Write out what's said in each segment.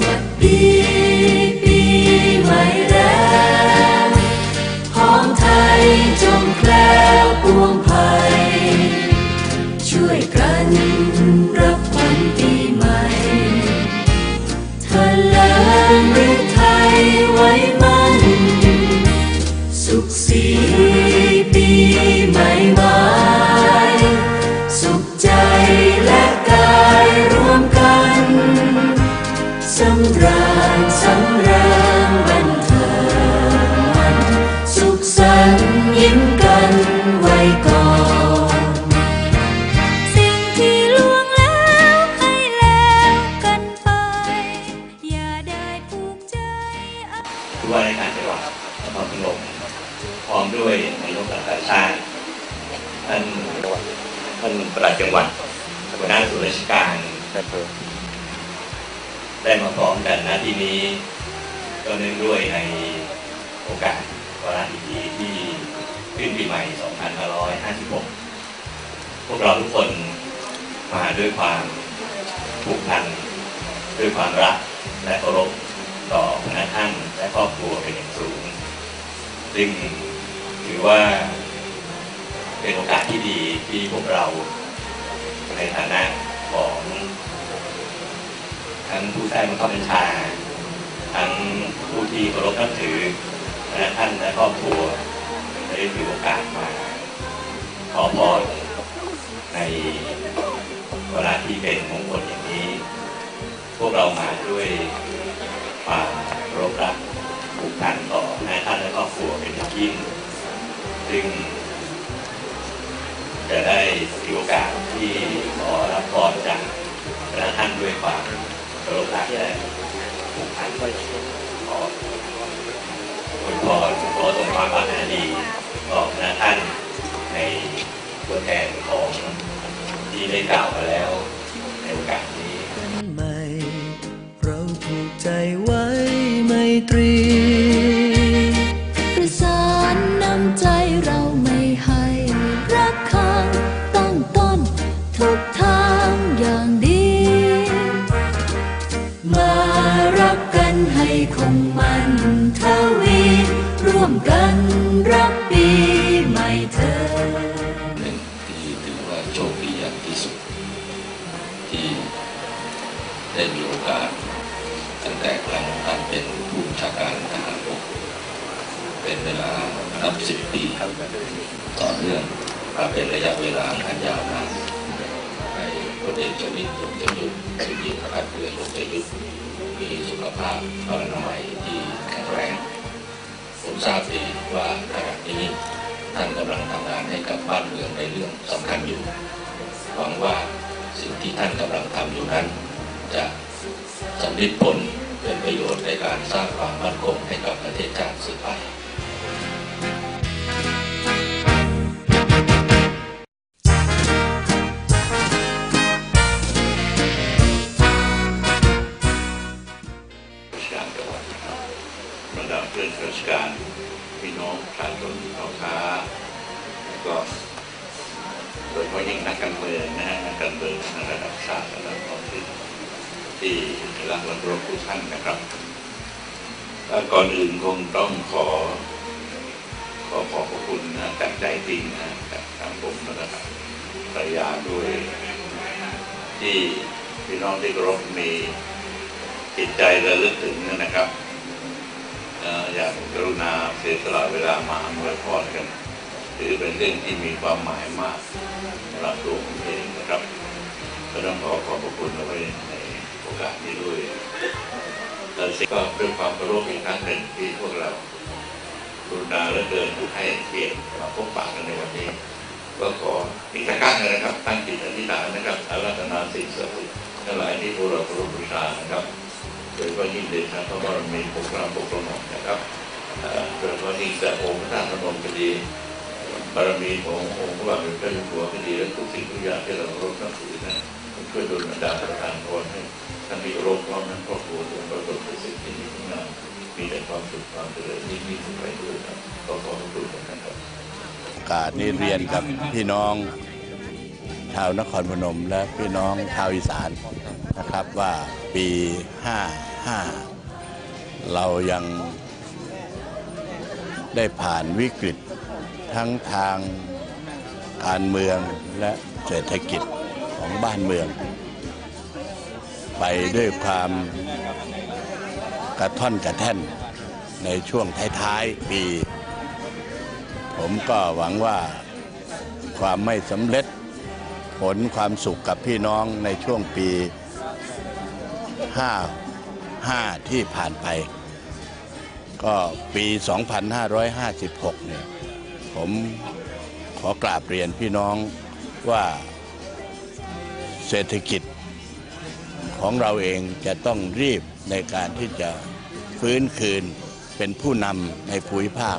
วัสดี อมด้วยนายกรัฐมนตรีท่านท่านประหลัดจังหวัดหัวหน้าส่วนราชการได้มาพร้อมกันณที่นี้ ก็เนื่องด้วยในโอกาสวาระดีๆที่ขึ้นปีใหม่ 2556 พวกเราทุกคนมาด้วยความผูกพันด้วยความรักและเคารพต่อพนักท่านและครอบครัวเป็นอย่างสูงซึ่ง ถือว่าเป็นโอกาสที่ดีที่พวกเราในฐานะของทั้งผู้ใต้บังคับบัญชา ทั้งผู้ที่เคารพนับถือพนักท่านและครอบครัวได้ถือโอกาสมา ขอพรในเวลาที่เป็นมงคลอย่างนี้ พวกเรามาด้วยความรพรักผูกพันต่อนาท่านและครอบครัวเป็นอย่างยิ่ง ซึ่งจะได้ถือโอกาสที่ขอรับพรจากพระท่านด้วยความเคารพรักและผูกพันขออวยพรขอส่งความปรารถนาดีต่อพระท่านในตัวแทนของที่ได้กล่าวมาแล้วในโอกาสนี้เราผูกใจไว้ไมตรี รักกันให้คงมันทวี ร่วมกันรับปีใหม่เธอหนึ่งที่ถือว่าโชคดีอย่างที่สุด ที่ได้มีโอกาส ตั้งแต่ครั้งท่านเป็นผู้ชาการทหารบกเป็นเวลานับสิบปีต่อเนื่องมาเป็นระยะเวลาอันยาวนานให้พลเอกชวิตยงใจยุทธสุริยพัฒน์เรือยงใจยุทธ มีสุขภาพพลานามัยที่แข็งแรงผมทราบดีว่าขณะนี้ท่านกำลังทำงานให้กับบ้านเมืองในเรื่องสำคัญอยู่ หวังว่าสิ่งที่ท่านกำลังทำอยู่นั้น จะสำลิดผลเป็นประโยชน์ในการสร้างความมั่นคงให้กับประเทศชาติสืบไป ก็โดยเฉพาะยิ่งนักการเมืองนะฮะนักการเมืองในระดับชาติระดับท้องถิ่นที่รักและเคารพทุกท่านนะครับและก่อนอื่นคงต้องขอ ขอขอบพระคุณนะจากใจจริงนะจากทางผมและก็ภรรยาด้วย ที่พี่น้องที่เคารพมีจิตใจระลึกถึงนะครับเอ่ออยากกรุณาเสียสละเวลามาอวยพรกัน ถือเป็นเรื่องที่มีความหมายมากสำหรับตัวผมเองนะครับก็ต้องขอขอบพระคุณเอาไว้ในโอกาสนี้ด้วยและสิ่งก็ด้วยความเคารพอีกครั้งหนึ่งที่พวกเรากรุณาและเดินผู้ให้เกียรติมาพบปะกันในวันนี้ ก็ขออีกสักครั้งหนึ่งนะครับ ตั้งจิตอธิษฐานนะครับอารัธนาสิ่งศักดิ์สิทธิ์ทั้งหลายที่พวกเราเคารพบูชานะครับโดยเฉพาะยิ่งเดชะพระบารมีปกเกล้าปกกระหม่อมนะครับเอ่อโดยเฉพาะยิ่งแต่องค์พระธาตุพนมก็ดี บารมีขององค์พระบาทสมเด็จพระเจ้าอยู่หัวก็ดีและทุกสิ่งทุกอย่างที่เราเคารพนับถือนั้นช่วยดลบันดาลประทานพรให้ท่านมีโรคพร้อมนั้นครอบครัวจงประสบแต่สิ่งที่ดีที่งามมีแต่ความสุขความเจริญยิ่งยิ่งขึ้นไปด้วยครับขอขอบคุณทุกท่านครับกาสนี้เรียนกับพี่น้องชาวนครพนมและพี่น้องชาวอีสานนะครับนะครับว่าปี 55 เรายังได้ผ่านวิกฤต ทั้งทางการเมืองและเศรษฐกิจของบ้านเมือง ไปด้วยความกระท่อนกระแท่นในช่วงท้ายๆปี ผมก็หวังว่าความไม่สำเร็จผลความสุขกับพี่น้องในช่วงปี 55 ที่ผ่านไป ก็ปี 2556 เนี่ย ผมขอกราบเรียนพี่น้องว่าเศรษฐกิจของเราเองจะต้องรีบในการที่จะฟื้นคืนเป็นผู้นำในภูมิภาค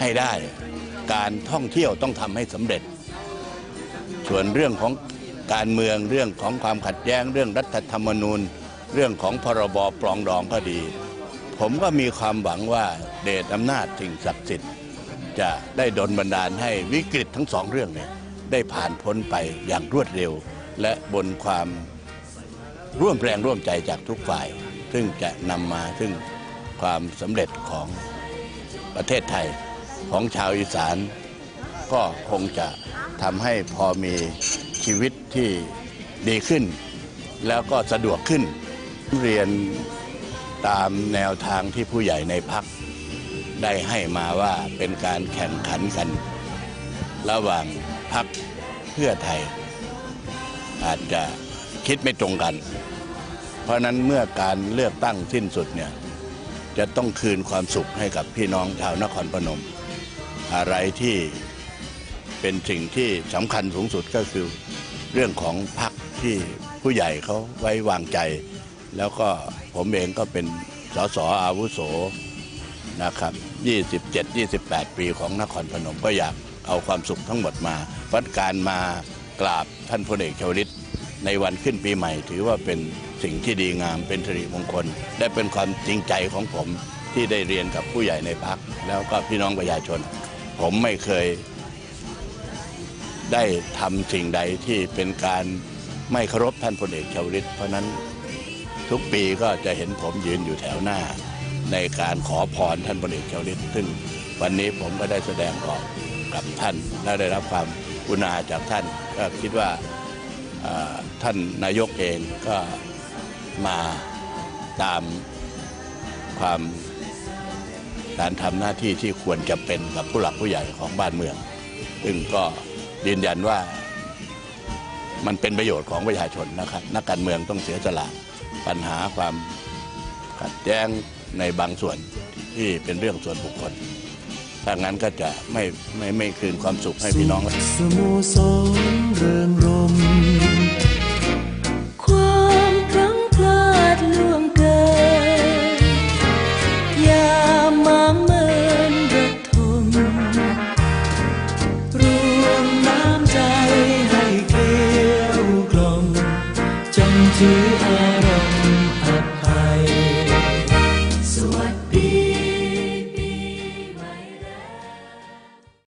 ให้ได้ การท่องเที่ยวต้องทำให้สำเร็จ ส่วนเรื่องของการเมืองเรื่องของความขัดแย้ง เรื่องรัฐธรรมนูญ เรื่องของพรบปรองดองก็ดี ผมก็มีความหวังว่าเดชอำนาจสิ่งศักดิ์สิทธิ์ จะได้ดลบันดาลให้วิกฤตทั้งสองเรื่องเนี่ยได้ผ่านพ้นไปอย่างรวดเร็ว และบนความร่วมแรงร่วมใจจากทุกฝ่าย ซึ่งจะนำมาซึ่งความสำเร็จของประเทศไทยของชาวอีสาน ก็คงจะทำให้พอมีชีวิตที่ดีขึ้น แล้วก็สะดวกขึ้นเรียนตามแนวทางที่ผู้ใหญ่ในพัก ได้ให้มาว่าเป็นการแข่งขันกัน ระหว่างพักเพื่อไทย อาจจะคิดไม่ตรงกัน เพราะนั้นเมื่อการเลือกตั้งสิ้นสุดเนี่ยจะต้องคืนความสุขให้กับพี่น้องชาวนครพนม อะไรที่เป็นสิ่งที่สำคัญสูงสุดก็คือเรื่องของพักที่ผู้ใหญ่เขาไว้วางใจ แล้วก็ผมเองก็เป็นสสอาวุโสนะครับ 27 28 ปีของนครพนมก็อยากเอาความสุขทั้งหมดมาวัดการมากราบท่านพลเอกชวลิต ในวันขึ้นปีใหม่ ถือว่าเป็นสิ่งที่ดีงามเป็นสิริมงคล และเป็นความจริงใจของผมที่ได้เรียนกับผู้ใหญ่ในพักแล้วก็พี่น้องประชาชน ผมไม่เคยได้ทำสิ่งใดที่เป็นการไม่เคารพท่านพลเอกชวลิต เพราะฉะนั้นทุกปีก็จะเห็นผมยืนอยู่แถวหน้า ในการขอพรท่านพลเอกชวลิตซึ่งวันนี้ผมก็ได้แสดงออกกับท่านและได้รับความกุณาจากท่านก็คิดว่าท่านนายกเองก็มาตามความการทำหน้าที่ที่ควรจะเป็นกับผู้หลักผู้ใหญ่ของบ้านเมือง ซึ่งก็ยืนยันว่ามันเป็นประโยชน์ของประชาชนนะครับ นักการเมืองต้องเสียสละปัญหาความขัดแย้ง ในบางส่วนที่เป็นเรื่องส่วนบุคคล ถ้างั้นก็จะไม่ไม่ไม่คืนความสุขให้พี่น้องสโมสรเริงร